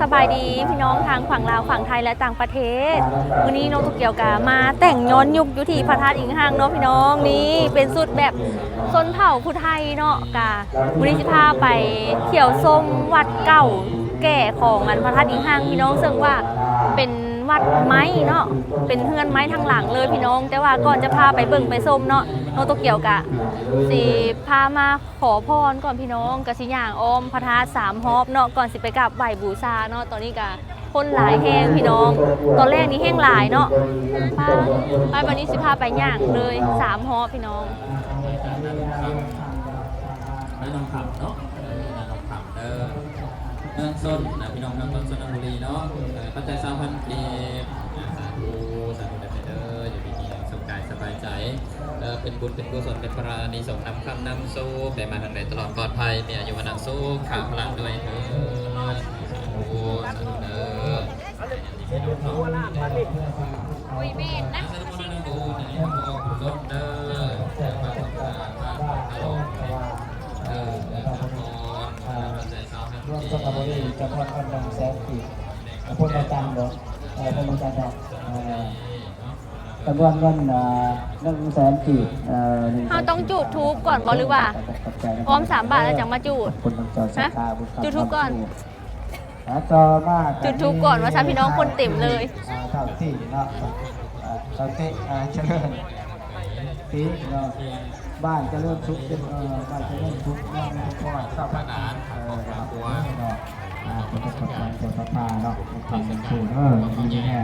สบายดีพี่น้องทางฝั่งลาวฝั่งไทยและต่างประเทศ วันนี้น้องตุกเกียวกามาแต่งย้อนยุคอยู่ที่พระธาตุอิงห้างเนาะพี่น้องนี่เป็นสุดแบบชนเผ่าผู้ไทยเนาะกาวันนี้จะพาไปเที่ยวส้มวัดเก่าแก่ของอันพระธาตุอิงห้างพี่น้องซึ่งว่าเป็นวัดไม้เนาะเป็นเฮือนไม้ทางหลังเลยพี่น้อง แต่ว่าก่อนจะพาไปเบิ่งไปส้มเนาะ น้องตุกเกียวกะสิพามาขอพรก่อนพี่น้องกะสิย่างอ้อมพระธาตุสามฮอบเนาะก่อนสิไปกราบไหว้บูชาเนาะตอนนี้กะคนหลายแห้งพี่น้อง ตอนแรกนี้แห้งหลายเนาะไปไปวันนี้สิพาไปย่างเลยสามฮอบพี่น้องแล้วน้องขับเนาะน้องขับเด้อเมืองส้นนะพี่น้องเมืองส้นสนบุรีเนาะปัจจัยสามพันกีบนสาธุสาธุเด้อเด้ออย่ามีที่สบายสบายใจ เออเป็นบุญเป็นกุศลเป็นพระนิสงส์นำคำนำสู้ไปมาทางไหนตลอดปลอดภัยมีอายุวันนัสู้ขาพลังด้วยเออสาธุสาธุเด้อโอ้ยเมนนะสาธุนะโอ้ยนะโอ้ยรถเด้อเจ้าพระสัมมาสัมพุทธเจ้าเออเออพระพรพระปัจจัยสามพันร่วมกีสกบรีจะพอดอันดังแสนปีพูดประจำเนาะเออพูดประจำเนาะเออจำนวนเงินอ่า หนึ่งแสนปีเอ่อหนึ่งแสนเราต้องจุดธูปก่อนบ่หรือว่าปัจจัยนะครับพร้อมสามบาทแล้วจังมาจุดคนต้องจอสักการบุญจุดธูปก่อนแล้วต่อมากจุดธูปก่อนว่าซะพี่น้องคนเต็มเลย อ่าเท่าที่เนาะอ่าเท่าที่อ่าเจริญปีเนาะบ้านเจะเริ่มทุกข์เป็นเออบ้านเจะเริ่มทุกข์เนาะทุกข์ก่อนเข้าพระนานเออครับเนาะอ่าเป็นกฎหมายเป็นพระพาเนาะทำเป็นสูตรเออดีแน่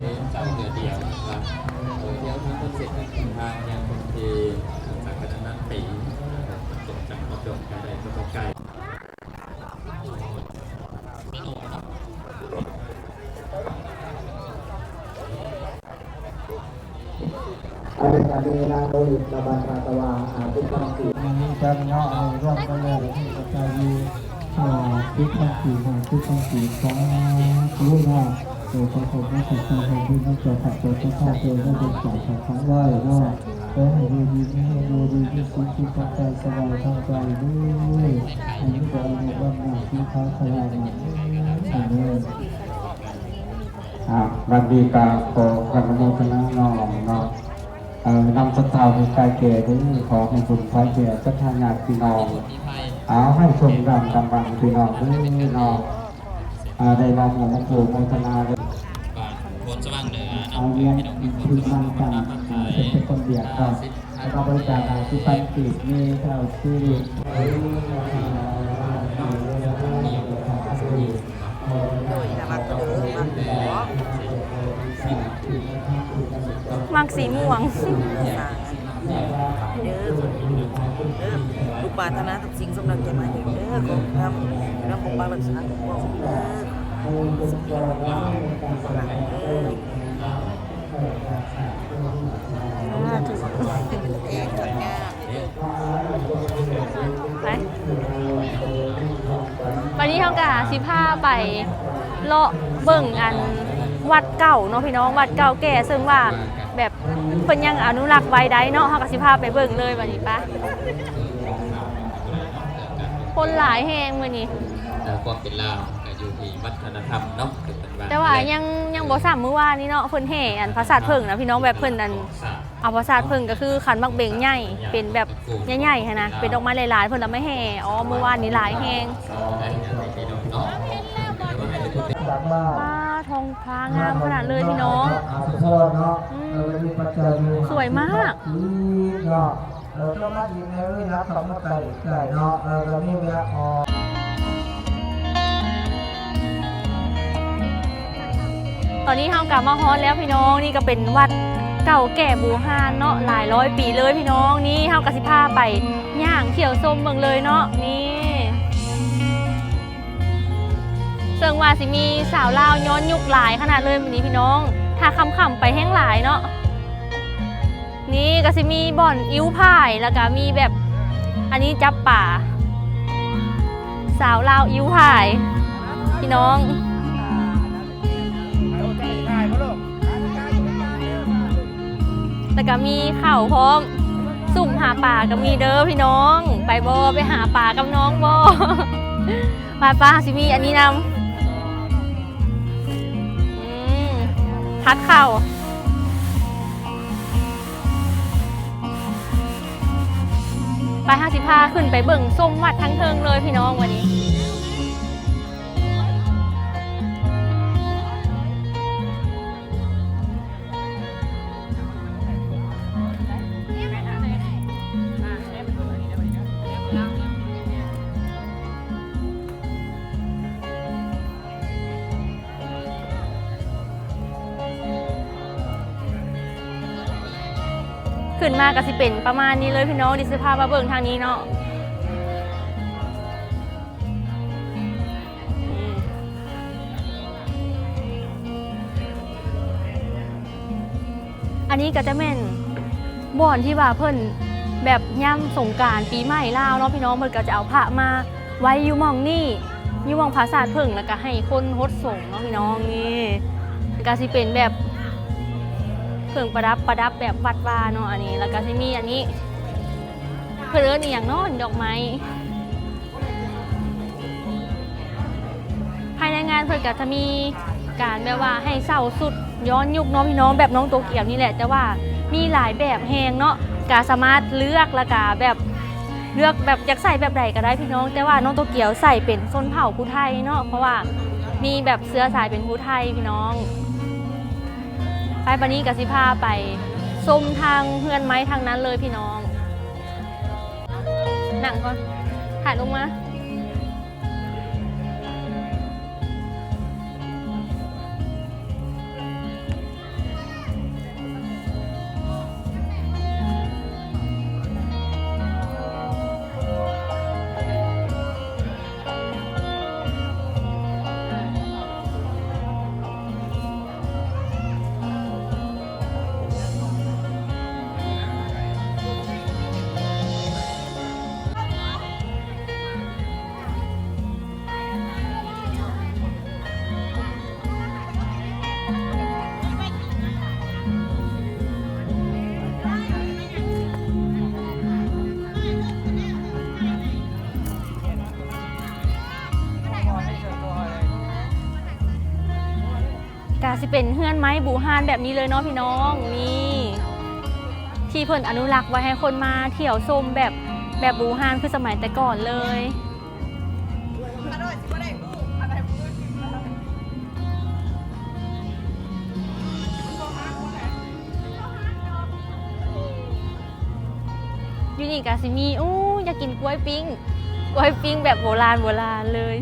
เดินจากเดือเดียวนะครับเดือเดียวทั้งคนเสร็จทั้งทางยังคนทีจากกระนั้นปีจบจากจบกันได้จบไก่อาเดอาเดนาโดยระบาดราตวาอาทุกังสีมันมีจังเนาะเอาร่วมกันเลยที่กระจายอยู่อ่าทุกข์ทั้งสี่มาทุกข์ทั้งสี่สองรู้เนาะโดยคนคนไม่ถูกคนคนที่ไม่เจอขัดเจอเจ้ข้าเจอได้เป็นสายของทั้งไหวเนาะเอให้ดูดีไม่ให้ดูดีที่สุดที่ตั้งใจสบายทั้งใจด้วยอันนี้ก็เอาในบ้านหน้าที่เขาขยันอันนี้อ่าวันดีกาขอกันโมทนาน้อมเนาะเอ่อนำสตาวในกายเกศด้วยขอให้บุญพระเกียรติทานญาติพี่น้อง เอาให้ชมรำกำบังพี่น้องด้วยนาะอ่า ได้รองของพระโมทนาเลยบาทโคนสว่างเหนือเอาน้ำเนี้ยพี่น้องมีคนคือสมัว่างนกันน้ำมันไหลเป็นคนเดียดกันแล้วก็บริจาคอาที่ปันติมีเท่าที่มักสีม่วงเด้อเด้อลูกปรารถนาทุกสิ่งสมดังใจหมายเด้อขอทำน้ำปกปักรักษาคุ้มครองเด้อ วันนี้เขากะสิพาไปเลาะเบิ่งอันวัดเก่าเนาะพี่น้องวัดเก่าแก่ซึ่งว่าแบบเพิ่นยังอนุรักษ์ไว้ได้เนาะเขากะสิพาไปเบิ่งเลยวันนี้ปะคนหลายแฮงมื้อนี้แต่ความเป็นลาว อยู่ที่วัฒนธรรมเนาะคือเป็นแต่ว่ายังยังบ่ซ้ำมื้อวานนี้เนาะเพิ่นแห่อันภาษาเพิ่งนะพี่น้องแบบเพิ่นอันศาสตร์เอาภาษาเพิ่งก็คือขันบักเบงใหญ่เป็นแบบใหญ่ๆหั้นนะเป็นดอกไม้หลายๆเพิ่นเอาไม่แห่อ๋อเมื่อวานนี้หลายแฮงได้อย่างไรพี่น้องเนาะว่าให้ทุกคนจากบ้านป้าทองฟ้างามขนาดเลยพี่น้องสวยมากเนาะเราต้องมาดีในเรื่องรับของมาไก่ไก่เนาะเออเราไม่เวลาออ ตอนนี้เฮากลับมาฮอนแล้วพี่น้องนี่ก็เป็นวัดเก่าแก่บูฮานเนาะหลายร้อยปีเลยพี่น้องนี่เฮากะสิพาไปย่างเขียวส้มเมืองเลยเนาะนี่เซึ่งว่าสิมีสาวลาวย้อนยุคหลายขนาดเลยวันนี้พี่น้องถ้าคำๆไปแห้งหลายเนาะนี่ก็สิมีบ่อนอิ้วพายแล้วก็มีแบบอันนี้จับป่า สาวลาวอิ้วพาย พี่น้อง แล้วก็มีเข่าวพร้อมสุ่มหาป่าก็มีเด้อพี่น้อง ไปบ่ไปหาปลากับน้องบ่ปลาปลาสิมีอันนี้นำพัดเข่าไปห้าสิบห้าขึ้นไปเบิ่งส้มวัดทั้งเทิงเลยพี่น้องวันนี้ ขึ้นมาก็สิเป็นประมาณนี้เลยพี่น้องดิสพามาเบิ่งทางนี้เนาะอันนี้ก็จะแม่นบ่อนที่ว่าเพิ่นแบบย่ำสงการปีใหม่ลาวเนาะพี่น้องเพิ่นก็จะเอาพระมาไว้อยู่มองนี่อยู่มองพระศาสตร์เพิ่งแล้วก็ให้คนฮดส่งเนาะพี่น้องนี่ก็สิเป็นแบบ รื่องประดับประดับแบบวัดวาเนาะอันนี้ แล้วก็จะมีอันนี้ เพื่อเอิ้นอหย่างเนาะดอกไม้ภายในงานเพื่อนก็จะมีการแบบว่าให้เศร้าสุดย้อนยุคเน้องพี่น้องแบบน้องโตเกียวนี่แหละ แต่ว่ามีหลายแบบแหงเนาะกาสามารถเลือกและกาแบบเลือกแบบอยากใส่แบบใดก็ได้พี่น้อง แต่ว่าน้องโตเกียวใส่เป็นส้นเผ่าผู้ไทยเนาะเพราะว่ามีแบบเสื้อสายเป็นผู้ไทยพี่น้อง ไปบันนี้กสิพาไปส้มทางเพื่อนไม้ทางนั้นเลยพี่น้อง หนังก่อนถ่ายลงมา สิเป็นเฮือนไม้บูฮานแบบนี้เลยเนาะพี่น้องนี่ที่เพิ่นอนุรักษ์ไว้ให้คนมาเที่ยวชมแบบแบบบูฮานคือสมัยแต่ก่อนเลยยูนี่กาซิมีอู้อยากกินกล้วยปิ้งกล้วยปิ้งแบบโบราณโบราณเลย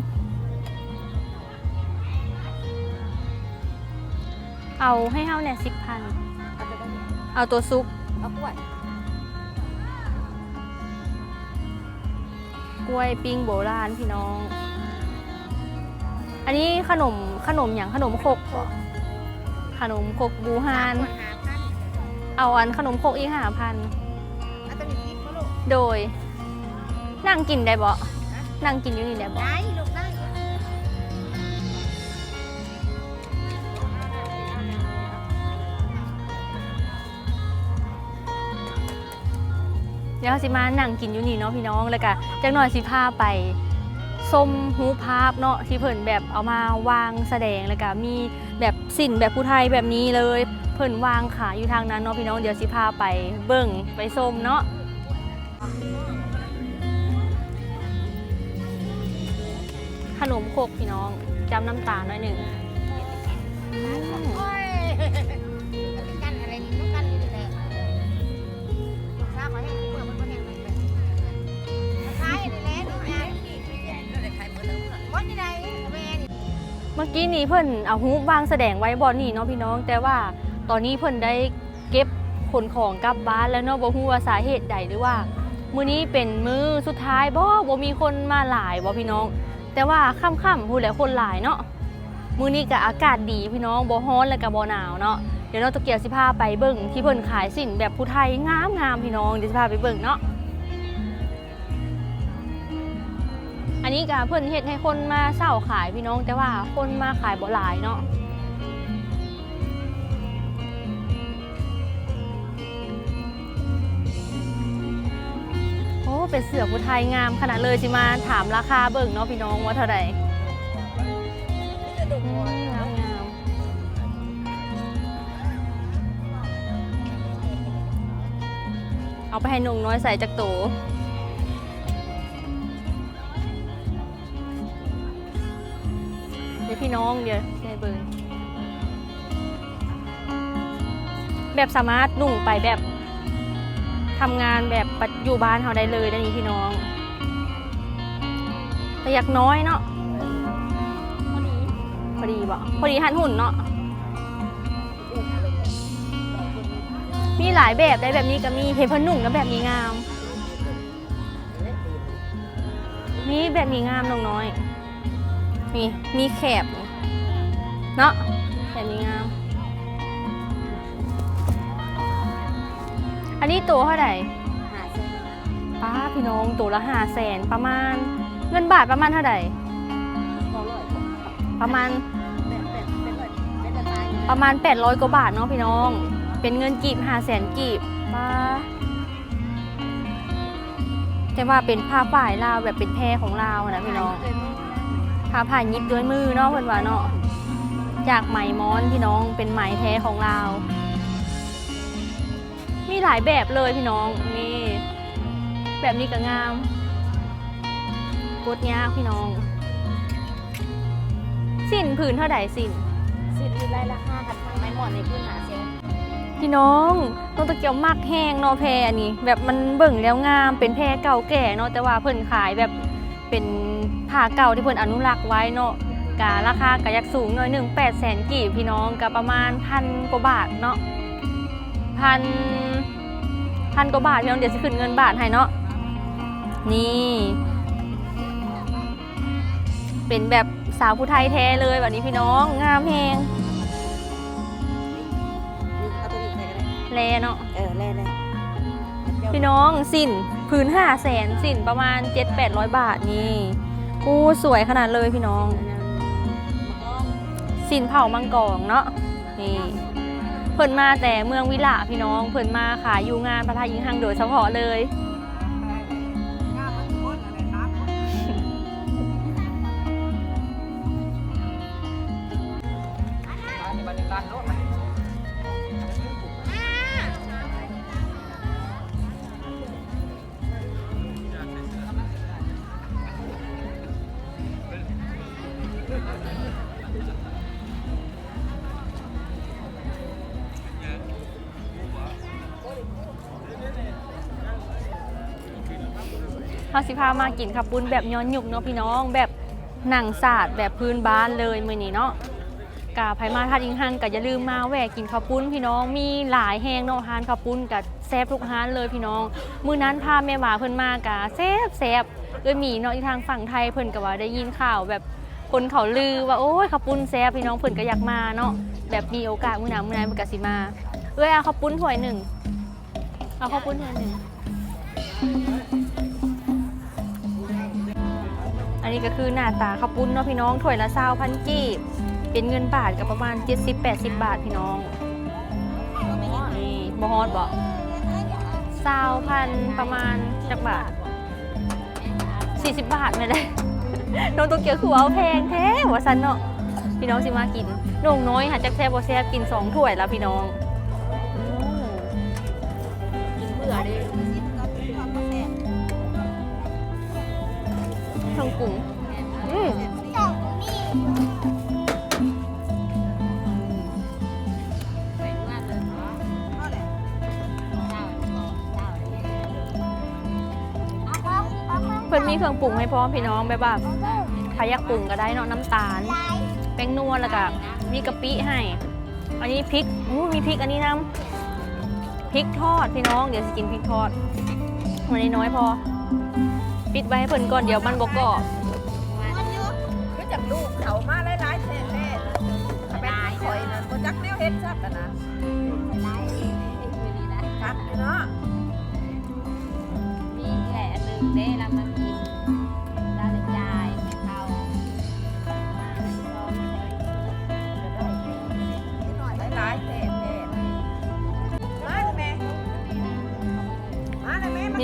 เอาให้เฮาเนี่ยสิบพันเอาตัวซุป เอากล้วยกล้วยปิ้งโบราณพี่น้อง อันนี้ขนมขนมอย่างขนมครกเหรอขนมครกบูฮานเอาอันขนมครกอีกห้าพันอาจจะมีพริกมาลูก โดย นั่งกินได้บ่นั่งกินอยู่นี่ได้บ่ ได้ลูก ด้เดี๋ยวเราสิมานั่งกินอยู่นี่เนาะพี่น้องแล้วก็จักหน่อยสิพาไปส้มฮูภาพเนาะที่เพิ่นแบบเอามาวางแสดงแล้วก็มีแบบสินแบบผู้ไทยแบบนี้เลย เพิ่นวางขายอยู่ทางนั้นเนาะพี่น้องเดี๋ยวสิพาไปเบิ่งไปส้มเนาะขนมโคกพี่น้องจำน้ำตาลหน่อยหนึ่ง อกี้นี้เพิ่นเอาฮูวางแสดงไว้บอนนี่เนาะพี่น้อง แต่ว่าตอนนี้เพิ่นได้เก็บขนของกลับบ้านแล้วเนาะบ่ฮู้ว่าสาเหตุใดหรือว่า มื้อนี้เป็นมื้อสุดท้ายบ่บ่มีคนมาหลายบ่พี่น้อง แต่ว่าค่ำๆพูดแล้วคนหลายเนาะมื้อนี้ก็อากาศดีพี่น้องบ่ร้อนแล้วก็บ่หนาวเนาะเดี๋ยวเราตะเกียบสิพาไปเบิ่งที่เพิ่นขายสินแบบผู้ไทยงามๆพี่น้องเดี๋ยวสิพาไปเบิ่งเนาะ อันนี้ก็เพิ่นเฮ็ดให้คนมาเช่าขายพี่น้องแต่ว่าคนมาขายบ่หลายเนาะโอ้เป็นเสือผู้ไทยงามขนาดเลยสิมาถามราคาเบิ่งเนาะพี่น้องว่าเท่าไหร่อืมงามงามเอาไปให้หนุ่งน้อยใส่จากโต พี่น้องเดี๋ยวให้เบิ่งแบบสามารถนุ่งไปแบบทำงานแบบอยู่บ้านเขาได้เลยนะนี่พี่น้อง แต่อยากน้อยเนาะพอดีพอดีบ่พอดีหันหุ่นเนาะมีหลายแบบได้แบบนี้ก็มีเฮพนนุ่งก็แบบนี้งาม นี่แบบนี้งามน้องน้อย มีมีแคบเนาะแบบนี้งาม อันนี้ตัวเท่าไหร่ป้าพี่น้องตัวละห้าแสนประมาณ เงินบาทประมาณเท่าไหร่ประมาณประมาณ 800 กว่าบาทเนาะพี่น้อง เป็นเงินกีบห้าแสนกีบป้าแต่ว่าเป็นผ้าฝ่ายลาวแบบเป็นแพรของลาวอะนะพี่น้อง ผ้าผ่านยิบด้วยมือเนาะเพิ่นว่าเนาะจากไหมม้อนพี่น้องเป็นไหมแท้ของลาวมีหลายแบบเลยพี่น้องนี่แบบนี้ก็งามกดยากพี่น้อง สินผืนเท่าไหร่สินสิบอยู่ไรราคากันทางไม่หมดในพื้นหาเซลพี่น้องต้นตะเกียวมักแห้งเนาะแพรอันนี้แบบมันเบิ่งแล้วงามเป็นแพรเก่าแก่เนาะแต่ว่าเพิ่นขายแบบ เป็นผ้าเก่าที่เพิ่นอนุรักษ์ไว้เนาะกะราคากะยักสูงหน่อยหนึ่งแปดแสนกี่พี่น้องกะประมาณพันกว่าบาทเนาะพันพันกว่าบาทพี่น้องเดี๋ยวจะขึ้นเงินบาทให้เนาะนี่ เป็นแบบสาวผู้ไทยแท้เลยแบบนี้พี่น้องงามแฮงเอาตัวนี้ใส่กันเลยแลเนาะเออแล่เลย พี่น้องสินพื้นห้าแสนสินประมาณเจ็ดแปดร้อยบาทนี่อู้สวยขนาดเลยพี่น้อง สินเผามังกองเนาะนี่เพิ่นมาแต่เมืองวิลาพี่น้องเพิ่นมาขายอยู่งานพระทายิงหังโดยเฉพาะเลย เขาสิพามากินขับปุ้นแบบย้อนยุกเนาะพี่น้อง แบบหนังสาดแบบพื้นบ้านเลยมือนี้เนาะกาไผมาทัดยิงหังก็อย่าลืมมาแวะกินข้าวปุ้นพี่น้องมีหลายแห้งเนาะฮานข้าวปุ้นกับแซ่บทุกฮานเลยพี่น้องมื้อนั้นพาแม่หวาเพิ่นมากะแซ่บแซ่บเอ้ยหมีเนาะที่ทางฝั่งไทยเพิ่นก็ว่าได้ยินข่าวแบบคนเขาลือว่าโอ้ยข้าวปุ้นแซ่บพี่น้องเพิ่นก็อยากมาเนาะแบบมีโอกาสมื้อหน้ามื้อนั้นเพิ่นก็สิมาเอ้ยเอาข้าวปุ้นถ้วยหนึ่งเอาข้าวปุ้นถ้วยหนึ่ง อันนี้ก็คือหน้าตาข้าวปุ้นเนาะพี่น้องถ้วยละซาวพันกีบ เป็นเงินบาทก็ประมาณ 70-80 บาทพี่น้องนี่บฮอดบอกซาวพันประมาณจักบาท 40 บาทไม่ได้น้องตัวเกียวคือเอาแพงแท้ว่าซันเนาะพี่น้องสิมากินโหน่งน้อยหาจักแซ่บบ่แซ่บกินสองถ้วยแล้วพี่น้อง กลุ่มอืมเพิ่นมีเครื่องปรุงให้พร้อมพี่น้องแบบว่าถ้าอยากปรุงก็ได้เนาะน้ำตาล แป้งนัวแล้วก็มีกะปิให้ อันนี้พริกอู้มีพริกอันนี้น้ำพริกทอดพี่น้องเดี๋ยวจะกินพริกทอดวันนี้น้อยพอ ปิดไว้ให้เพิ่นก่อนเดี๋ยวมันบกกรอบก็จากลูกเขามาหลายๆแท่แท่เป็นข่อยนะก็จักแนวเฮ็ดซักกันนะคักเนาะมีแค่หนึ่งเด้เรามากิน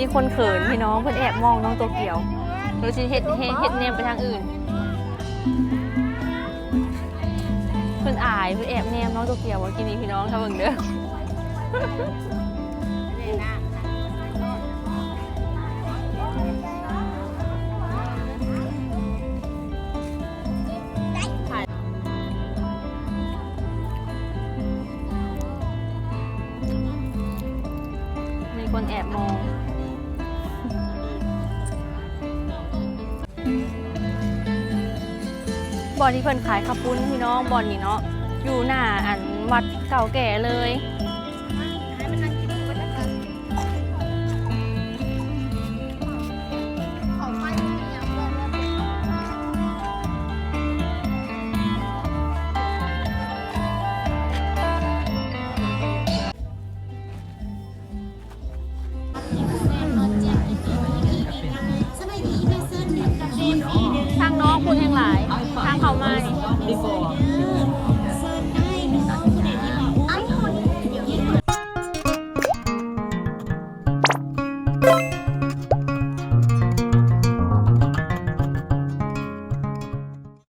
มีคนเขินพี่น้องเพื่อนแอบมองน้องโตเกียวรู้สิเฮ็ดเฮ็ดเฮ็ดแนมไปทางอื่น เพื่อนอายเพื่อนแอบแนมน้องโตเกียวว่ากินนี่พี่น้องถ้าเบิ่งเด้อมีคนแอบมอง อนที่เพิ่นขายข้าวปุ้นพี่น้องบอนนี่เนาะอยู่หน้าอันวัดเก่าแก่เลย